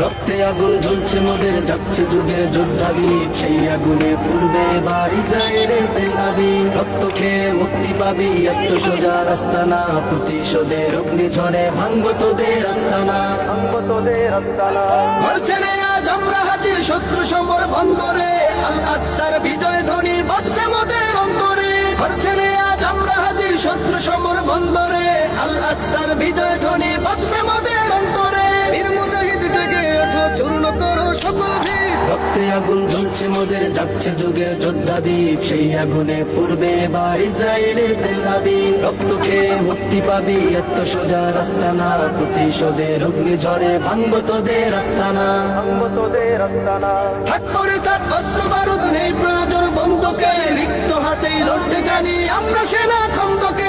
রক্তে আগুন ঝুলছে মোদের যাচ্ছে যুগের যোদ্ধা দ্বীপ সেই আগুনে পূর্বে এবার ইসরায়েলের তেল আবি। রক্ত খেয়ে মুক্তি পাবি এত সোজা রাস্তা না প্রতিশোধের অগ্নি ঝড়ে ভাঙবো তোদের আস্তানা। ভাঙবো তোদের আস্তানা। আজ আমরা হাজির শত্রু সমর বন্দরে। আল আকসার বিজয় ধ্বনি বাজছে মোদের অন্তরে। ঘর ছেড়ে আজ আমরা হাজির শত্রু সমর বন্দরে। আল আকসার বিজয় আগুন জ্বলছে মোদের, যাচ্ছে যুগের যোদ্ধা সেই আগুনে পূর্বে এবার ইসরায়েলের তেল আবি। রক্ত খেয়ে মুক্তি পাবি এত সোজা রাস্তা না প্রতিশোধের অগ্নি ভাঙবো তোদের আস্তানা। ভাঙবো তোদের করে থাক, অস্ত্র বারুদ নেই প্রয়োজন বন্ধুকে। রিক্ত হাতেই লড়তে জানি আমরা সেনা খন্দকে।